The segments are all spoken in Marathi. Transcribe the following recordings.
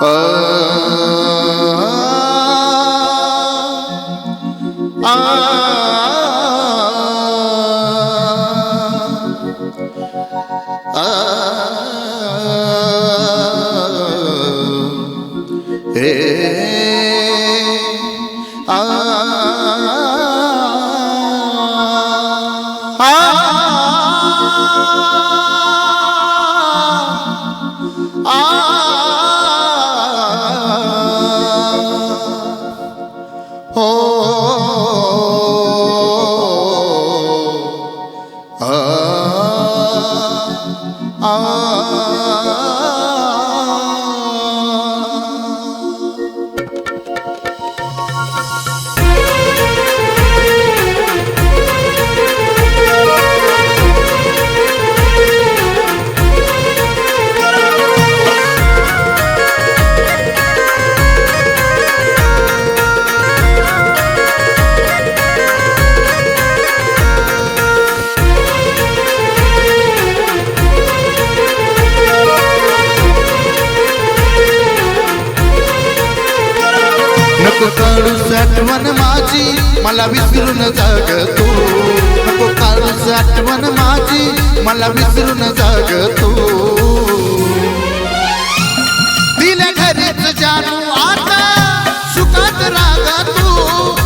ah. ah. ah. Eh. ah. Oh. नको काढू आठवण माझी. मला विसरून जाग तू. नको काढू आठवण माझी. मला विसरून जाग तू. दिल्या घरीच जानू आता सुखात रागा तू.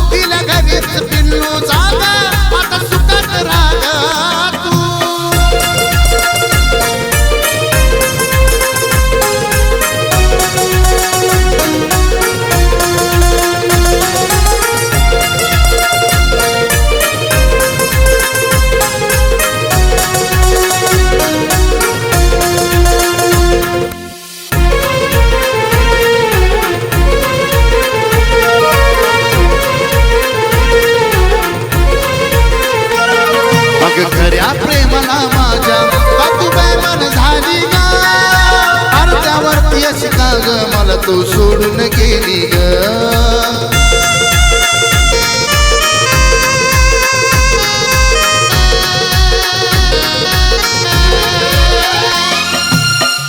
तू सोडून गेली ग.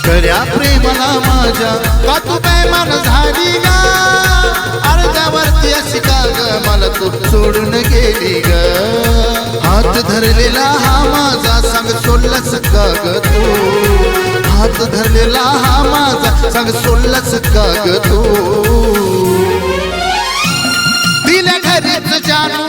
खऱ्या प्रेमाला माझ्या का तू बेमान झाली ग. अर्ध्यावरती अशी का ग? मला तू सोडून गेली ग. हात धरलेला हा माझा सांग सोडलास का ग तू? हात धरलेला हा माझा. सांग सोडलास का ग तू? दिल्या घरीच जानू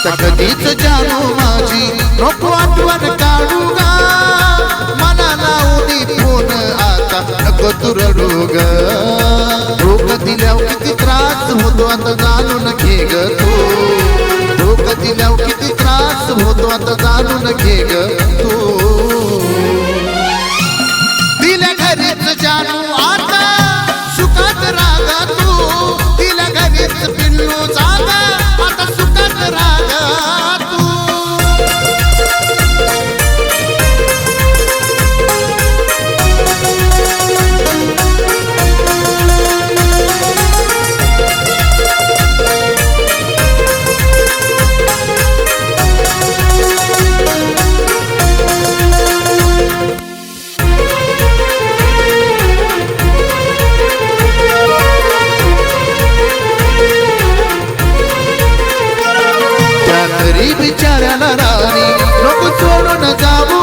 आता कधीच जानू माझी नको आठवण काढू गा. मनाला लावू फोन आता नको तुरडू ग. रोग दिल्यावर किती त्रास होतो आता जाणून घे ग तू. रोग दिल्यावर किती त्रास होतो आता जाणून घे ग तू. बिचाऱ्याला राणी नको सोडून जाऊ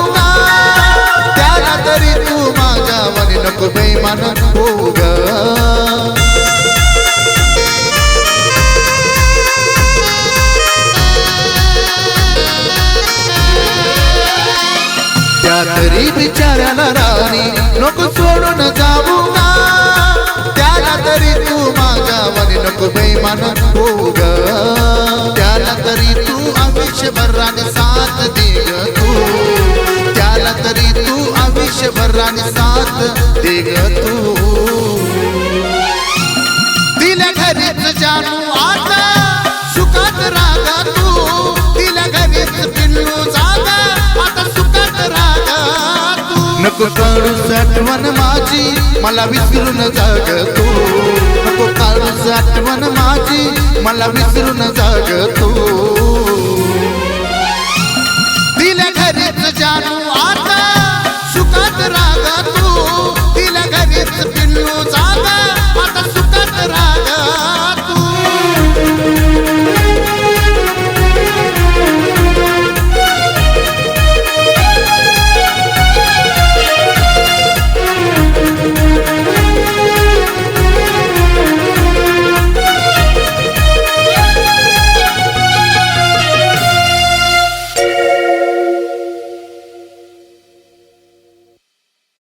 त्याला तरी तू माझ्या नको बेमान तरी बिचाऱ्याला राणी नको सोडून जाऊ ना त्याला तरी तू माझ्या मनी नको बेमान हो आयुष्यभराने साथ दे ग तू। तिला घरीच जानू आता सुखात रागा तू। तिला घरीच पिल्लू जागा आता सुखात रागा तू। नको काढू साठवण माझी मला विसरून जाग तू। नको काढू साठवण माझी मला विसरून जाग तू।